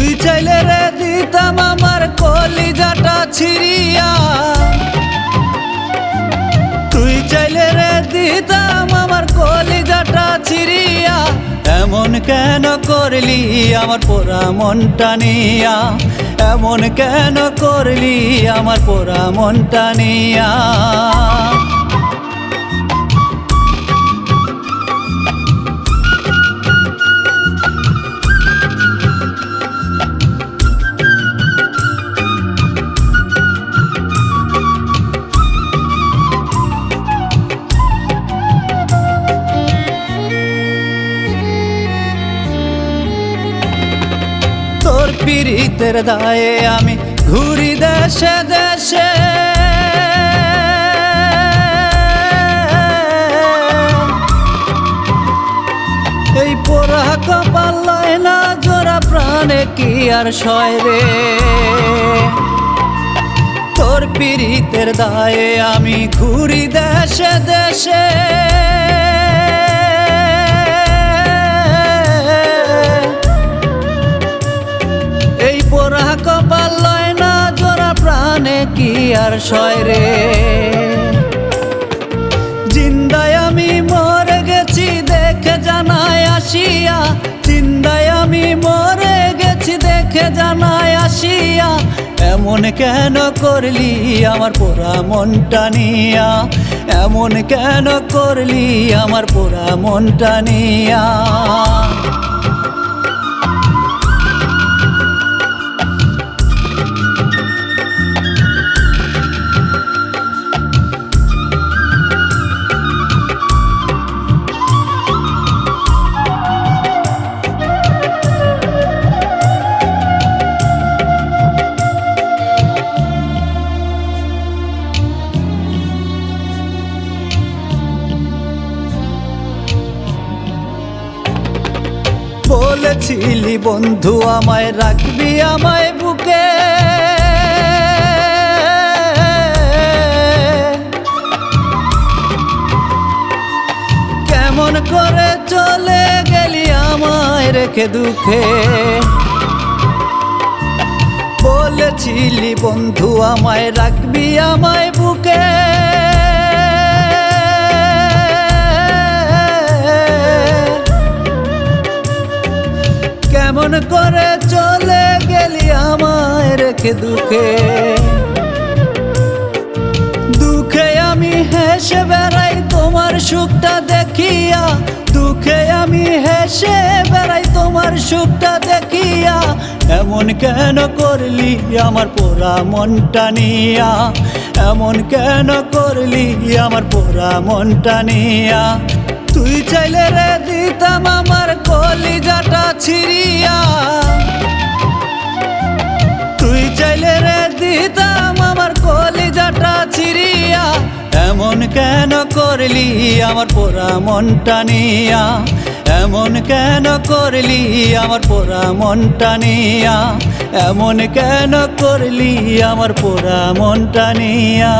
তুই চাইলে রে দিতাম আমার কলিজাটা ছিড়িয়া। তুই চাইলে রে দিতাম আমার কলিজাটা ছিড়িয়া। এমন কেন করলি আমার পোড়া মনটা নিয়া? এমন কেন করলি আমার পোড়া মনটা নিয়া? পীড়িতের দায়ে আমি ঘুরি দেশে দেশে। এই পোড়া কপাল না, জোড়া প্রাণে কি আর সয় রে? তোর পীড়িতের দায়ে আমি ঘুরি দেশে দেশে। আর সয় রে। জিন্দায় আমি মরে গেছি দেখে জানায় আসিয়া। জিন্দায় আমি মরে গেছি দেখে জানায় আসিয়া। এমন কেন করলি আমার পোড়া মনটা নিয়া? এমন কেন করলি আমার পোড়া মনটা নিয়া? বলেছিলি বন্ধু, আমায় রাখবি আমায় বুকে। কেমন করে চলে গেলি আমায় রেখে দুঃখে? বলেছিলি বন্ধু, আমায় রাখবি আমায় বুকে। করে চলে গেলি আমায় রেখে দুঃখে। দুঃখে আমি হেসে বেড়াই, তোমার সুখটা দেখিয়া। দুঃখে আমি হেসে বেড়াই, তোমার সুখটা দেখিয়া। এমন কেন করলি আমার পোড়া মনটা নিয়া? এমন কেন করলি আমার পোড়া মনটা নিয়া? তুই চাইলে রে দিতাম আমার কলিজাটা ছিড়িয়া। তুই চাইলে রে দিতাম আমার কলিজাটা ছিড়িয়া। এমন কেন করলি আমার পোড়া মনটা নিয়া? এমন কেন করলি আমার পোড়া মনটা নিয়া? এমন কেন করলি আমার পোড়া মনটা নিয়া?